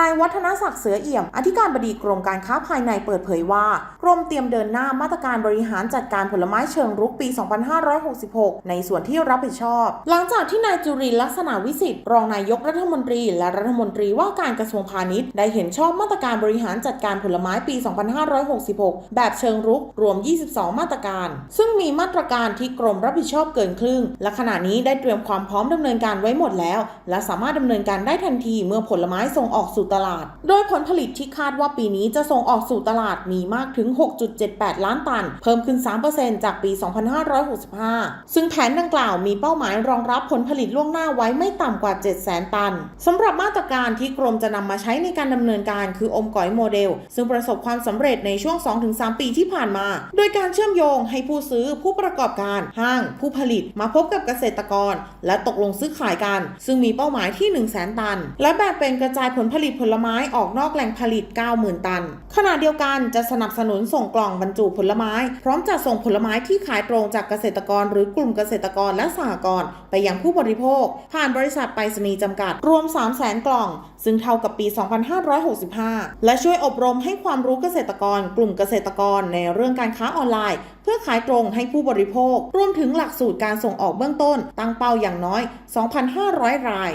นายวัฒนศักดิ์เสือเอี่ยม อธิการบดีกรมการค้าภายในเปิดเผยว่า กรมเตรียมเดินหน้ามาตรการบริหารจัดการผลไม้เชิงรุกปี 2566 ในส่วนที่รับผิดชอบ หลังจากที่นายจุรินทร์ลักษณะวิสิทธิ์รองนายกรัฐมนตรีและรัฐมนตรีว่าการกระทรวงพาณิชย์ ได้เห็นชอบมาตรการบริหารจัดการผลไม้ปี 2566 แบบเชิงรุกรวม 22 มาตรการ ซึ่งมีมาตรการที่กรมรับผิดชอบเกินครึ่ง และขณะนี้ได้เตรียมความพร้อมดำเนินการไว้หมดแล้ว และสามารถดำเนินการได้ทันทีเมื่อผลไม้ส่งออกสู่ตลาด โดยผลผลิตที่คาดว่าปีนี้จะส่งออกสู่ตลาดมีมากถึง 6.78 ล้านตัน เพิ่มขึ้น 3%จากปี 2565 ซึ่งแผนดังกล่าวมีเป้าหมายรองรับผลผลิตล่วงหน้าไว้ไม่ต่ำกว่า 700,000 ตันสำหรับมาตรการที่กรมจะนำมาใช้ในการดำเนินการคืออมก๋อยโมเดล ซึ่งประสบความสำเร็จในช่วง 2-3 ปีที่ผ่านมา โดยการเชื่อมโยงให้ผู้ซื้อผู้ประกอบการห้าง ผู้ผลิตมาพบกับเกษตรกร และตกลงซื้อขายกัน ซึ่งมีเป้าหมายที่ 1 0 0 0 0แตัน และแบ่งเป็นกระจายผลผลิตผลไม้ออกนอกแหล่งผลิต 90,000 ตัน ขณะเดียวกันจะสนับสนุนส่งกล่องบรรจุผลไม้ พร้อมจัดส่งผลไม้ที่ขายตรงจากเกษตรกร หรือกลุ่มเกษตรกรและสหกรณ์ไปยังผู้บริโภค ผ่านบริษัทไปรษณีย์จำกัด รวม 3 0 0 0 0 0 กล่อง ซึ่งเท่ากับปี 2565 และช่วยอบรมให้ความรู้เกษตรกร กลุ่มเกษตรกรในเรื่องการค้าออนไลน์ เพื่อขายตรงให้ผู้บริโภค รวมถึงหลักสูตรการส่งออกเบื้องต้น ตั้งเป้าอย่างน้อย 2,500 ราย